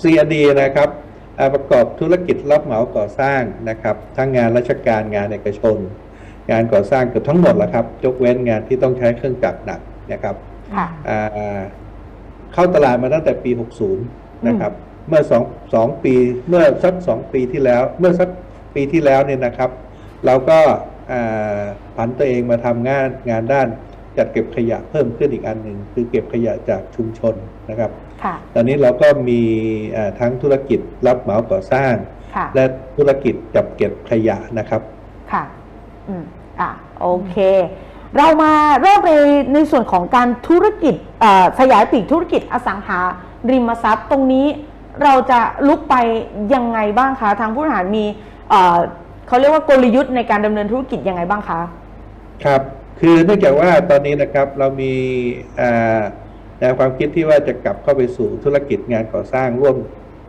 CRD นะครับอ่าประกอบธุรกิจรับเหมาก่อสร้างนะครับ ทั้งงานราชการงานเอกชน งานก่อสร้างเกือบทั้งหมดแหละครับยกเว้นงานที่ต้องใช้เครื่องจักรหนักนะครับค่ะอ่าเข้าตลาดมาตั้งแต่ปี 60 นะครับ เมื่อสองสองปีเมื่อสักสองปีที่แล้ว เมื่อสักปีที่แล้วเนี่ยนะครับ เราก็อ่าผันตัวเองมาทำงานงานด้านจัดเก็บขยะเพิ่มขึ้นอีกอันหนึ่งคือเก็บขยะจากชุมชนนะครับค่ะ ตอนนี้เราก็มีอ่าทั้งธุรกิจรับเหมาก่อสร้างค่ะและธุรกิจจับเก็บขยะนะครับค่ะอืมอะโอเค เรามาเริ่มในในส่วนของการธุรกิจเอ่อขยายปีกธุรกิจอสังหาริมทรัพย์ตรงนี้เราจะลุกไปยังไงบ้างคะ ทางผู้บริหารมีเอ่อเขาเรียกว่ากลยุทธ์ในการดำเนินธุรกิจยังไงบ้างคะ ครับ คือเนื่องจากว่าตอนนี้นะครับเรามีอ่าแนวความคิดที่ว่าจะกลับเข้าไปสู่ธุรกิจงานก่อสร้างร่วม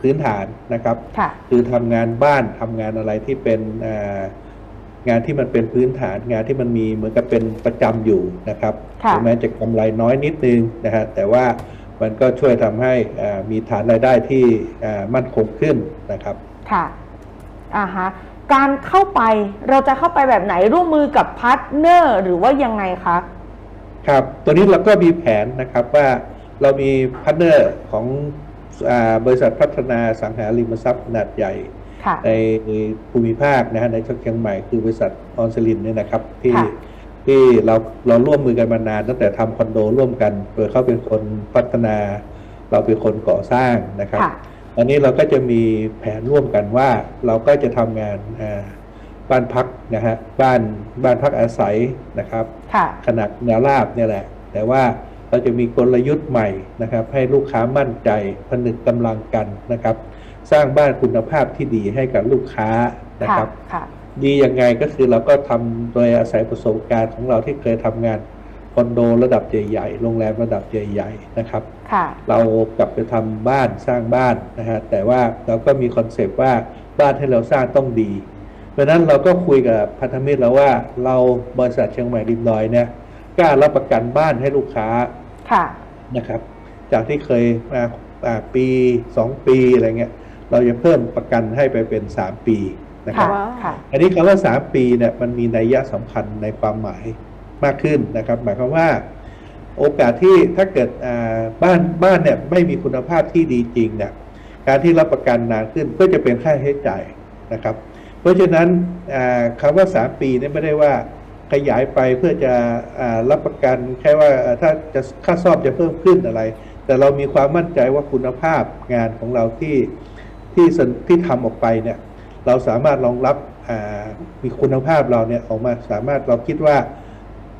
พื้นฐานนะครับค่ะคือทำงานบ้านทำงานอะไรที่เป็นอ่างานที่มันเป็นพื้นฐานงานที่มันมีเหมือนกับเป็นประจำอยู่นะครับค่ะถึงแม้จะกำไรน้อยนิดนึงนะฮะแต่ว่ามันก็ช่วยทำให้อ่ามีฐานรายได้ที่อ่ามั่นคงขึ้นนะครับ ค่ะอ่าฮะการเข้าไปเราจะเข้าไปแบบไหนร่วมมือกับพาร์ทเนอร์หรือว่ายังไงคะ ครับตัวนี้เราก็มีแผนนะครับว่าเรามีพาร์ทเนอร์ของอาบริษัทพัฒนาสังหาริมทรัพย์ขนาดใหญ่ค่ะในภูมิภาคนะฮะในจังหวัดเชียงใหม่คือบริษัทออนซลินเนี่ยนะครับที่ค่ะที่เราเราร่วมมือกันมานานตั้งแต่ทำคอนโดร่วมกันโดยเขาเป็นคนพัฒนา เราเป็นคนก่อสร้างนะครับค่ะตอนนี้เราก็จะมีแผนร่วมกันว่าเราก็จะทำงานอ่า บ้านพักนะฮะบ้านบ้านพักอาศัยนะครับ ค่ะ ขนาดแนวราบเนี่ยแหละ แต่ว่าเราจะมีกลยุทธ์ใหม่นะครับ ให้ลูกค้ามั่นใจผนึกกำลังกันนะครับ สร้างบ้านคุณภาพที่ดีให้กับลูกค้านะค่ะครับค่ะดียังไงก็คือเราก็ทำโดยอาศัยประสบการณ์ของเราที่เคยทำงานคอนโดระดับใหญ่ๆ โรงแรมระดับใหญ่ ๆ นะครับค่ะเรากลับไปทำบ้านสร้างบ้านนะฮะ แต่ว่าเราก็มีคอนเซปต์ว่าบ้านที่เราสร้างต้องดี เพราะฉะนั้นเราก็คุยกับพันธมิตรแล้วว่า เราบริษัทเชียงใหม่ริมดอยเนี่ยกล้ารับประกันบ้านให้ลูกค้าค่ะนะครับ จากที่เคยมาอ่าปีสองปีอะไรเงี้ยเราจะเพิ่มประกันให้ไปเป็นสามปีนะคค่ะรับค่ะอันนี้คำว่าสามปีเนี่ยมันมีนัยยะสำคัญในความหมายมากขึ้นนะครับ หมายความว่า โอกาสที่ถ้าเกิดอ่าบ้านบ้านเนี่ยไม่มีคุณภาพที่ดีจริงเนี่ยการที่รับประกันนานขึ้นก็จะเป็นค่าใช้จ่ายนะครับ เพราะฉะนั้นอ่าคำว่าสามปีนี่ไม่ได้ว่าขยายไปเพื่อจะอ่ารับประกันแค่ว่าถ้าจะค่าซ่อมจะเพิ่มขึ้นอะไร แต่เรามีความมั่นใจว่าคุณภาพงานของเราที่ที่ที่ทำออกไปเนี่ยเราสามารถรองรับมีคุณภาพเราเนี่ยออกมาสามารถเราคิดว่า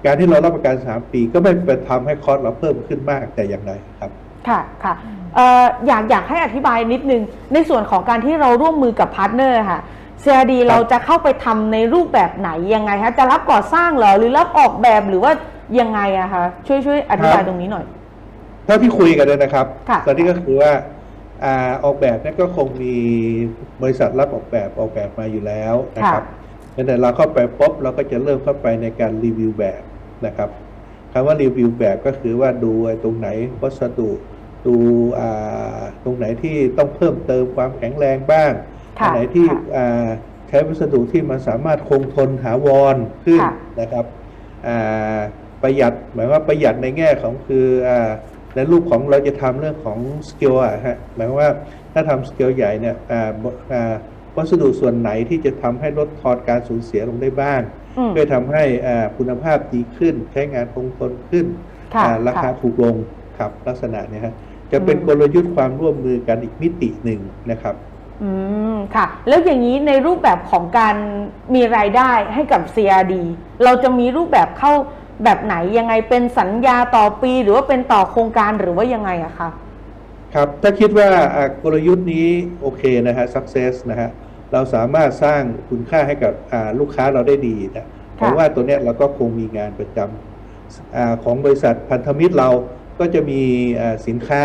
การที่เรารับประกัน 3 ปีก็ไม่เป็นทำให้คอสเราเพิ่มขึ้นมากแต่อย่างใดครับค่ะค่ะเอ่ออยากอยากให้อธิบายนิดนึงในส่วนของการที่เราร่วมมือกับพาร์ทเนอร์ค่ะ CRD เราจะเข้าไปทำในรูปแบบไหนยังไงคะจะรับก่อสร้างเหรอหรือรับออกแบบหรือว่ายังไงอะคะช่วยช่วยอธิบายครับตรงนี้หน่อย เท่าที่คุยกันเลยนะครับ ค่ะ ตอนนี้ก็คือว่าอ่าออกแบบเนี่ยก็คงมีบริษัทรับออกแบบออกแบบมาอยู่แล้วนะครับแต่เราเข้าไปปุ๊บเราก็จะเริ่มเข้าไปในการรีวิวแบบนะครับคำว่ารีวิวแบบก็คือว่าดูไอ้ตรงไหนวัสดุดูอ่าตรงไหนที่ต้องเพิ่มเติมความแข็งแรงบ้างค่ะ อันไหนที่ค่ะอ่าใช้วัสดุที่มันสามารถคงทนหาวรขึ้นค่ะนะครับอ่าประหยัดหมายว่าประหยัดในแง่ของคืออาในรูปของเราจะทำเรื่องของสเกลอะฮะหมายความว่าถ้าทำสเกลใหญ่เนี่ยอ่าบอ่าวัสดุส่วนไหนที่จะทำให้ลดทอนการสูญเสียลงได้บ้างอืมเพื่อทำให้อ่าคุณภาพดีขึ้น ใช้งานคงทนขึ้นค่ะอ่าราคาค่ะถูกลงครับลักษณะเนี้ยฮะจะเป็นอืมกลยุทธ์ความร่วมมือกันอีกมิติหนึ่งนะครับ อืมค่ะ แล้วอย่างนี้ในรูปแบบของการมีรายได้ให้กับ CRD เราจะมีรูปแบบเข้าแบบไหนยังไงเป็นสัญญาต่อปีหรือว่าเป็นต่อโครงการหรือว่ายังไงอะคะครับ ถ้าคิดว่าอ่ากลยุทธ์นี้โอเคนะฮะ success นะฮะ เราสามารถสร้างคุณค่าให้กับอ่าลูกค้าเราได้ดีนะเพราะว่าตัวเนี้ยเราก็คงมีงานประจำอาของบริษัทพันธมิตรเราก็จะมีอ่าสินค้า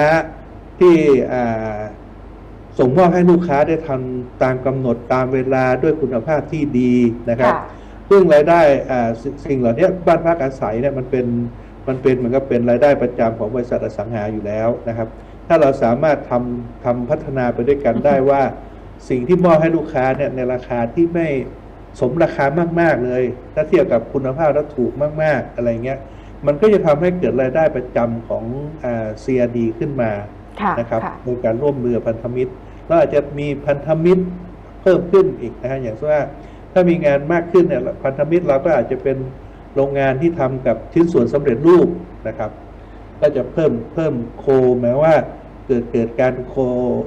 ที่อ่า ส่งมอบให้ลูกค้าได้ทำตามกำหนดตามเวลาด้วยคุณภาพที่ดีนะครับค่ะซึ่งรายได้อ่าสิสิ่งเหล่านี้บ้านพักอาศัยเนี่ยมันเป็นมันเป็นเหมือนกับเป็นรายได้ประจำของบริษัทอสังหาอยู่แล้วนะครับ ถ้าเราสามารถทำทำพัฒนาไปด้วยกันได้ว่า สิ่งที่มอบให้ลูกค้าเนี่ยในราคาที่ไม่สมราคามาก ๆ เลย ถ้าเทียบกับคุณภาพแล้วถูกมาก ๆ อะไรเงี้ย มันก็จะทำให้เกิดรายได้ประจำของอ่า CRD ขึ้นมาค่ะนะครับค่ะโดยการร่วมมือพันธมิตร เราอาจจะมีพันธมิตรเพิ่มขึ้นอีกนะฮะอย่างเช่นว่าถ้ามีงานมากขึ้นเนี่ยพันธมิตรเราก็อาจจะเป็นโรงงานที่ทำกับชิ้นส่วนสำเร็จรูปนะครับ ก็จะเพิ่มเพิ่มโคแม้ว่าเกิดเกิดการโค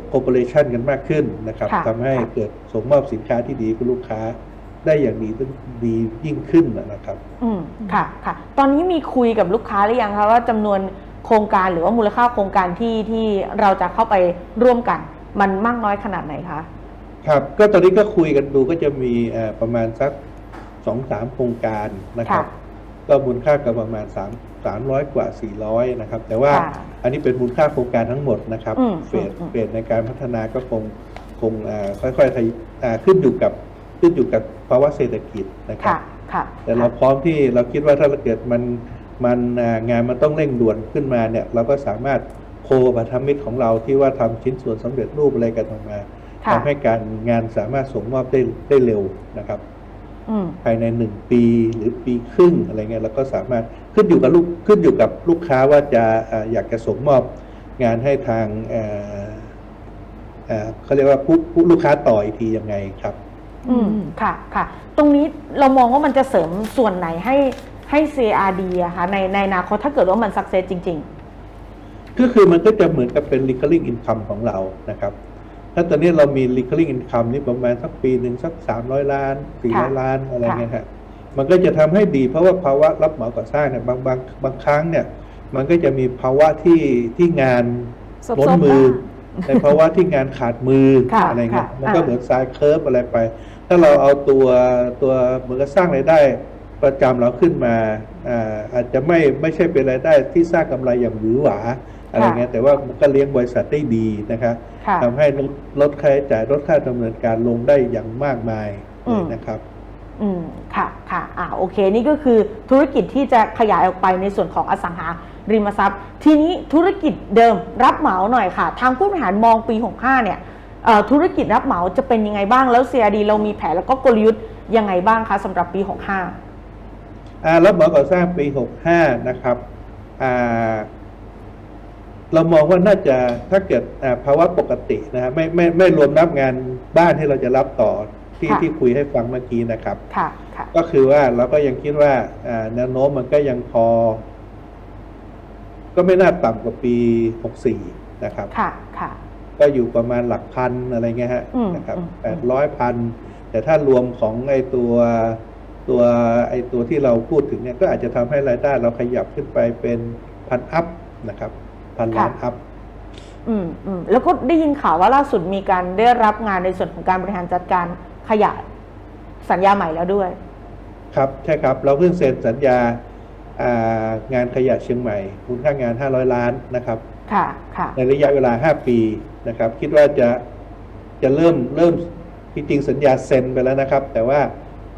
โคเปอเรชันกันมากขึ้นนะครับค่ะทำให้ค่ะเกิดส่งมอบสินค้าที่ดีกับลูกค้าได้อย่างดีดียิ่งขึ้นนะครับ อืมค่ะค่ะ ตอนนี้มีคุยกับลูกค้าหรือยังคะว่าจำนวนโครงการหรือว่ามูลค่าโครงการที่ที่เราจะเข้าไปร่วมกัน มันมากน้อยขนาดไหนคะ ครับก็ตอนนี้ก็คุยกันดูก็จะมีเอ่อประมาณสักสองสามโครงการนะครับค่ะก็มูลค่าก็ประมาณสามสามร้อยกว่าสี่ร้อยนะครับ แต่ว่าค่ะอันนี้เป็นมูลค่าโครงการทั้งหมดนะครับอืมเฟสอืมเฟสในการพัฒนาก็คงคงเอ่อค่อยๆทยอ่าขึ้นอยู่กับขึ้นอยู่กับภาวะเศรษฐกิจนะครับค่ะค่ะแต่เราพร้อมที่เราคิดว่าถ้าเกิดมันมันอ่างานมันต้องเร่งด่วนขึ้นมาเนี่ย เราก็สามารถ โคพันธมิตรของเราที่ว่าทำชิ้นส่วนสำเร็จรูปอะไรกันออกมาค่ะทำให้การงานสามารถส่งมอบได้ได้เร็วนะครับอืมภายในหนึ่งปีหรือปีครึ่งอะไรเงี้ยเราก็สามารถขึ้นอยู่กับลูกขึ้นอยู่กับลูกค้าว่าจะอ่าอยากจะส่งมอบงานให้ทางเอ่อเอ่อเขาเรียกว่าผู้ผู้ลูกค้าต่ออีกทียังไงครับ อืมค่ะค่ะ ตรงนี้เรามองว่ามันจะเสริมส่วนไหนให้ให้ CRD อะคะในในอนาคตถ้าเกิดว่ามันสักเซสจริง ก็คือมันก็จะเหมือนกับเป็น recurring income ของเรานะครับ ถ้าตอนนี้เรามี recurring income นี่ประมาณสักปีหนึ่งสักสามร้อยล้านสี่ร้อยค่ะล้านอะไรค่ะเงี้ยฮะมันก็จะทำให้ดีเพราะว่าภาวะรับเหมาก่อสร้างเนี่ยบางบางบางครั้งเนี่ย มันก็จะมีภาวะที่ที่งานซบๆล้นมือบ้างในภาวะที่งานขาดมือค่ะอะไรเงี้ยค่ะมันก็อ่าเหมือนสายเคิร์ฟอะไรไป ถ้าเราเอาตัวตัวเหมือนกับสร้างรายได้ประจำเราขึ้นมาอ่าอาจจะไม่ไม่ใช่เป็นรายได้ที่สร้างกำไรอย่างหวือหวา อะไรเงี้ยแต่ว่ามันก็เลี้ยงบริษัทได้ดีนะครับๆค่ะทำให้ลดลดค่าใช้จ่ายลดค่าดำเนินการลงได้อย่างมากมายอืมนะครับอืมค่ะค่ะอ่าโอเคนี่ก็คือธุรกิจที่จะขยายออกไปในส่วนของอสังหาริมทรัพย์ ทีนี้ธุรกิจเดิมรับเหมาหน่อยค่ะ ทางผู้บริหารมองปี 65 เนี่ยเอ่อธุรกิจรับเหมาจะเป็นยังไงบ้างแล้ว CRD เรามีแผนแล้วก็กลยุทธ์ยังไงบ้างคะสำหรับปี 65อ่ารับเหมาก่อสร้างปี 65 นะครับอ่า เรามองว่าน่าจะถ้าเกิดอ่าภาวะปกตินะฮะไม่ไม่ไม่รวมนับงานบ้านที่เราจะรับต่อที่ค่ะที่คุยให้ฟังเมื่อกี้นะครับค่ะค่ะก็คือว่าเราก็ยังคิดว่าอ่าแนวโน้มมันก็ยังพอ ก็ไม่น่าต่ำกว่าปี64นะครับค่ะค่ะก็อยู่ประมาณหลักพันอะไรเงี้ยฮะอืมนะครับอืมแปดร้อยพันแต่ถ้ารวมของไอ้ตัวตัวไอ้ตัวที่เราพูดถึงเนี่ยก็อาจจะทำให้รายได้เราขยับขึ้นไปเป็นพันอัพนะครับ พันล้านอัพอืมอืมแล้วก็ได้ยินข่าวว่าล่าสุดมีการได้รับงานในส่วนของการบริหารจัดการขยะสัญญาใหม่แล้วด้วย ครับใช่ครับ เราเพิ่งเซ็นสัญญาอ่างานขยะเชียงใหม่มูลค่างาน 500 ล้านนะครับ ค่ะค่ะ ในระยะเวลา 5 ปีนะครับ คิดว่าจะจะเริ่มเริ่มจริงๆสัญญาเซ็นไปแล้วนะครับ แต่ว่า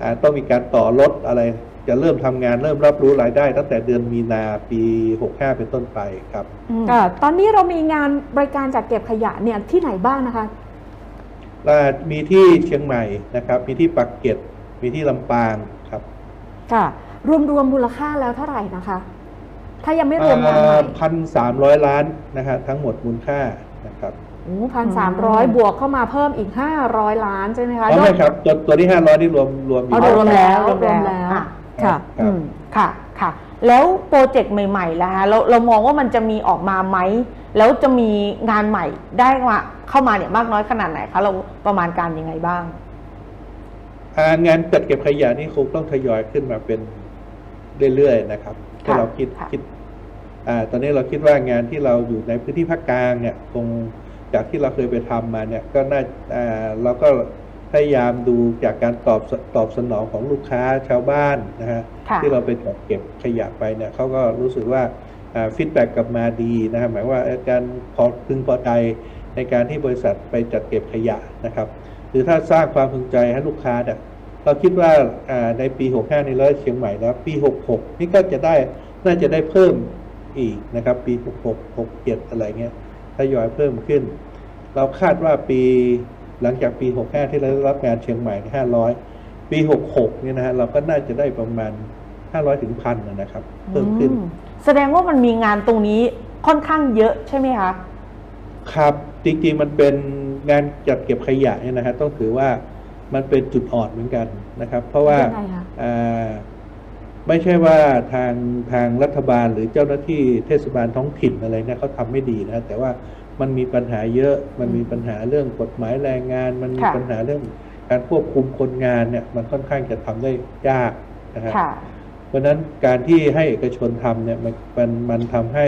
อ่าต้องมีการต่อรถอะไร จะเริ่มทำงานเริ่มรับรู้รายได้ ตั้งแต่เดือนมีนาปี 65 เป็นต้นไปครับอืมค่ะตอนนี้เรามีงานบริการจัดเก็บขยะเนี่ยที่ไหนบ้างนะคะและมีที่เชียงใหม่นะครับ มีที่ปักเกร็ดมีที่ลำปางครับค่ะรวมรวมๆมูลค่าแล้วเท่าไหร่นะคะ ถ้ายังไม่รวมงานใหม่พันสามร้อยล้านนะฮะทั้งหมดมูลค่านะครับพันสามร้อยบวกเข้ามาเพิ่มอีกห้าร้อยล้านใช่ไหมคะเพราะไม่ครับ ตัวตัวที่ห้าร้อยนี่รวมรวมออ๋ยู่อรวมแล้วรวมแล้วรวมแล้ว ค่ะค่ะครับอืมค่ะค่ะ แล้วโปรเจกต์ใหม่ๆล่ะฮะเราเรามองว่ามันจะมีออกมาไหม แล้วจะมีงานใหม่ได้มาเข้ามาเนี่ยมากน้อยขนาดไหนคะ เราประมาณการยังไงบ้าง อ่างานจัดเก็บขยะนี่คงต้องทยอยขึ้นมาเป็นเรื่อยๆนะครับถ้าเราคิดค่ะ คิดอ่าตอนนี้เราคิดว่างานที่เราอยู่ในพื้นที่ภาคกลางเนี่ยคงจากที่เราเคยไปทำมาเนี่ยก็น่าอ่าเราก็ พยายามดูจากการตอบสตอบสนองของลูกค้าชาวบ้านนะฮะค่ะที่เราไปจัดเก็บขยะไปเนี่ยเขาก็รู้สึกว่าฟีดแบ็กกลับมาดีนะครับหมายว่าเอ่อการพอพึงพอใจในการที่บริษัทไปจัดเก็บขยะนะครับ หรือถ้าสร้างความพึงใจให้ลูกค้าเนี่ยเราคิดว่าอ่าในปี 65นี้เราได้เชียงใหม่แล้วปี 66 นี่ก็จะได้น่าจะได้เพิ่มอีกนะครับ ปี 66 67 อะไรเงี้ยทยอยเพิ่มขึ้น เราคาดว่าปี หลังจากปี 65 ที่เราได้รับงานเชียงใหม่ 500 ปี 66 เนี่ยนะฮะเราก็น่าจะได้ประมาณ 500 ถึงพันนะครับ เพิ่มขึ้นอืมแสดงว่ามันมีงานตรงนี้ค่อนข้างเยอะใช่ไหมคะ ครับจริงๆมันเป็นงานจัดเก็บขยะเนี่ยนะฮะต้องถือว่ามันเป็นจุดอ่อนเหมือนกันนะครับ เพราะว่ายังไงคะอ่าไม่ใช่ว่าทางทางรัฐบาลหรือเจ้าหน้าที่เทศบาลท้องถิ่นอะไรเนี่ยเขาทำไม่ดีนะแต่ว่า มันมีปัญหาเยอะ มันมีปัญหาเรื่องกฎหมายแรงงาน มันมีค่ะปัญหาเรื่องการควบคุมคนงานเนี่ย มันค่อนข้างจะทำได้ยากนะฮะค่ะเพราะฉะนั้นการที่ให้เอกชนทำเนี่ยมันมันมันทำให้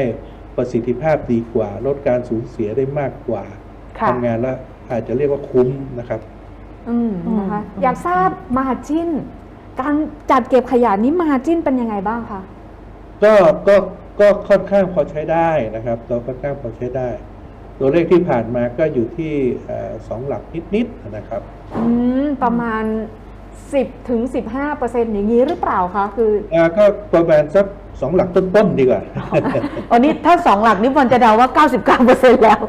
ประสิทธิภาพดีกว่า ลดการสูญเสียได้มากกว่าค่ะทำงานแล้วอาจจะเรียกว่าคุ้มนะครับ อืมนะคะอืมอยากทราบมาจินการจัดเก็บขยะนี้มาจินเป็นยังไงบ้างคะก็ก็ก็ค่อนข้างพอใช้ได้นะครับตัวค่อนข้างพอใช้ได้ ตัวเลขที่ผ่านมาก็อยู่ที่เอ่อสองหลักนิดๆนะครับอืมประมาณ 10ถึง15เปอร์เซ็นต์อย่างนี้หรือเปล่าคะคืออ่าก็ประมาณสักสองหลักต้นๆดีกว่าอันนี้ถ้าสองหลักนี่มันจะเดาว่า 99%แล้ว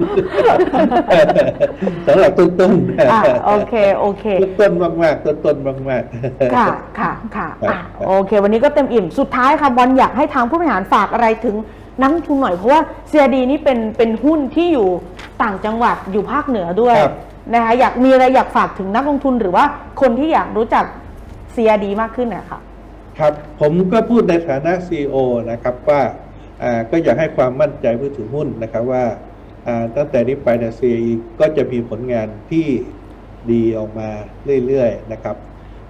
สองหลักต้นๆอะโอเคโอเคต้นๆมากๆต้นๆมากๆค่ะค่ะค่ะครับอะโอเค วันนี้ก็เต็มอิ่มสุดท้ายค่ะบอลอยากให้ทางผู้บริหารฝากอะไรถึง นักลงทุนหน่อยเพราะว่า CRD นี่เป็นเป็นหุ้นที่อยู่ต่างจังหวัดอยู่ภาคเหนือด้วยครับ นะคะอยากมีอะไรอยากฝากถึงนักลงทุนหรือว่าคนที่อยากรู้จัก CRD มากขึ้นนะคะครับผมก็พูดในฐานะ CEO นะครับว่าอ่าก็อยากให้ความมั่นใจผู้ถือหุ้นนะครับว่าอ่าตั้งแต่นี้ไปเนี่ย CAE ก็จะมีผลงานที่ดีออกมาเรื่อยๆนะครับ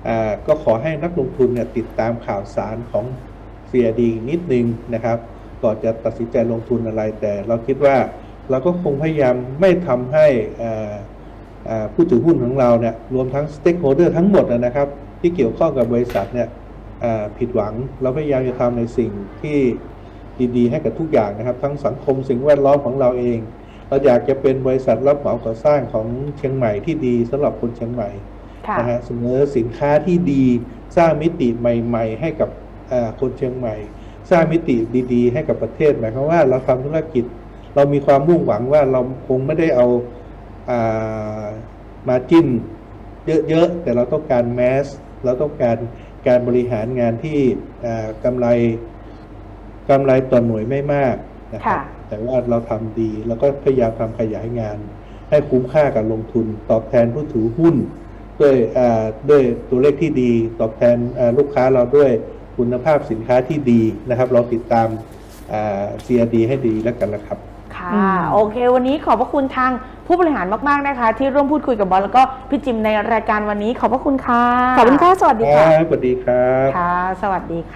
อ่าก็ขอให้นักลงทุนเนี่ยติดตามข่าวสารของ CAD นิดนึงนะครับ ก่อนจะตัดสินใจลงทุนอะไร แต่เราคิดว่าเราก็คงพยายามไม่ทำให้อ่าอ่าผู้ถือหุ้นของเราเนี่ยรวมทั้งสเต็กโฮเดอร์ทั้งหมดนะครับ ที่เกี่ยวข้องกับบริษัทเนี่ยอ่าผิดหวังเราพยายามจะทำในสิ่งที่ดีๆ ให้กับทุกอย่างนะครับ ทั้งสังคมสิ่งแวดล้อมของเราเอง เราอยากจะเป็นบริษัทรับเหมาก่อสร้างของเชียงใหม่ที่ดีสำหรับคนเชียงใหม่ค่ะนะฮะเสนอสินค้าที่ดีสร้างมิติใหม่ ๆ ให้กับอ่าคนเชียงใหม่ สร้างมิติดี ๆ ให้กับประเทศหมายความว่าเราทำธุรกิจ เรามีความมุ่งหวังว่าเราคงไม่ได้เอาอามาจิ้นเยอะๆแต่เราต้องการแมสเราต้องการการบริหารงานที่อ่ากำไรกำไรต่อหน่วยไม่มากนะครับค่ะแต่ว่าเราทำดีแล้วก็พยายามทำขยายงาน ให้คุ้มค่ากับลงทุน ตอบแทนผู้ถือหุ้น ด้วยอ่าด้วยตัวเลขที่ดี ตอบแทนอ่าลูกค้าเราด้วย คุณภาพสินค้าที่ดีนะครับ เราติดตามอ่า CRD ให้ดีแล้วกันนะครับ ค่ะอืมโอเค วันนี้ขอบพระคุณทางผู้บริหารมาก ๆ นะคะ ที่ร่วมพูดคุยกับบอลแล้วก็พี่จิมในรายการวันนี้ขอบพระคุณค่ะ ขอบคุณค่ะ สวัสดีค่ะครับสวัสดีครับ ค่ะ สวัสดีค่ะ